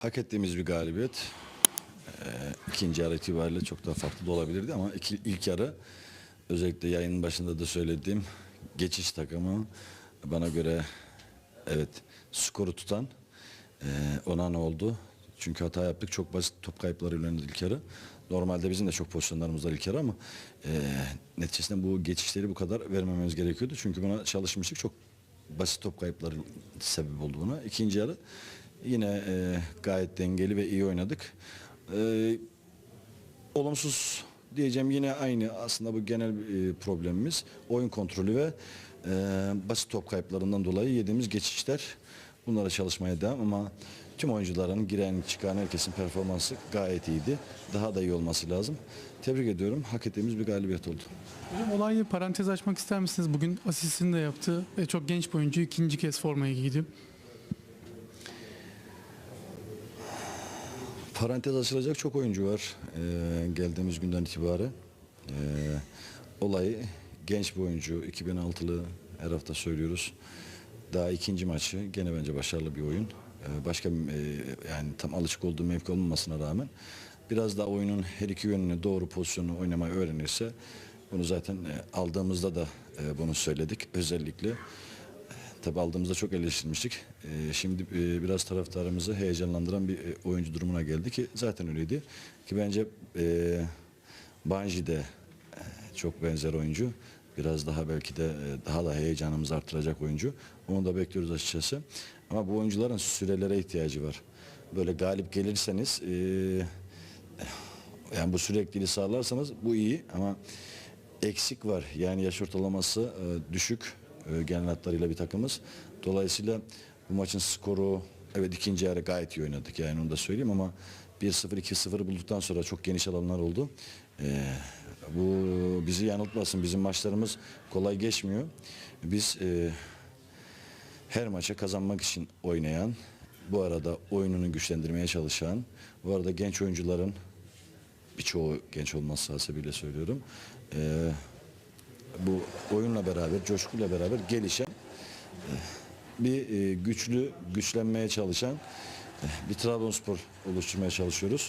Hak ettiğimiz bir galibiyet. Ee, ikinci yarı itibariyle çok daha farklı da olabilirdi ama iki, ilk yarı özellikle yayının başında da söylediğim geçiş takımı bana göre evet skoru tutan e, Onan oldu. Çünkü hata yaptık. Çok basit top kayıplarıyla oynadık ilk yarı. Normalde bizim de çok pozisyonlarımız var ilk yarı ama e, neticesinde bu geçişleri bu kadar vermememiz gerekiyordu. Çünkü buna çalışmıştık. Çok basit top kayıpları sebep oldu buna. İkinci yarı yine e, gayet dengeli ve iyi oynadık. E, olumsuz diyeceğim yine aynı aslında bu genel e, problemimiz oyun kontrolü ve e, basit top kayıplarından dolayı yediğimiz geçişler bunlara çalışmaya devam ama tüm oyuncuların giren çıkan herkesin performansı gayet iyiydi. Daha da iyi olması lazım. Tebrik ediyorum. Hak ettiğimiz bir galibiyet oldu. Hocam olayla parantez açmak ister misiniz? Bugün asistini de yaptı ve çok genç bir oyuncu ikinci kez formayı giydi. Parantez açılacak çok oyuncu var ee, geldiğimiz günden itibaren. Ee, olayı genç bir oyuncu, 2006'lı her hafta söylüyoruz. Daha ikinci maçı gene bence başarılı bir oyun. Ee, başka e, yani tam alışık olduğu mevki olmamasına rağmen biraz daha oyunun her iki yönünü doğru pozisyonu oynamayı öğrenirse bunu zaten e, aldığımızda da e, bunu söyledik özellikle. Tabi aldığımızda çok eleştirmiştik. Ee, şimdi e, biraz taraftarımızı heyecanlandıran bir e, oyuncu durumuna geldi ki zaten öyleydi. Ki bence e, Banji de e, çok benzer oyuncu. Biraz daha belki de daha da heyecanımızı artıracak oyuncu. Onu da bekliyoruz açıkçası. Ama bu oyuncuların sürelere ihtiyacı var. Böyle galip gelirseniz yani bu sürekliliği sağlarsanız bu iyi ama eksik var. Yani yaş ortalaması düşük e, genel hatlarıyla bir takımız. Dolayısıyla bu maçın skoru evet ikinci yarı gayet iyi oynadık yani onu da söyleyeyim ama 1-0 2-0 bulduktan sonra çok geniş alanlar oldu. E, bu bizi yanıltmasın. Bizim maçlarımız kolay geçmiyor. Biz e, her maça kazanmak için oynayan, bu arada oyununu güçlendirmeye çalışan, bu arada genç oyuncuların birçoğu genç olması hasebiyle söylüyorum. Ee, bu oyunla beraber, coşkuyla beraber gelişen e, bir e, güçlü, güçlenmeye çalışan e, bir Trabzonspor oluşturmaya çalışıyoruz.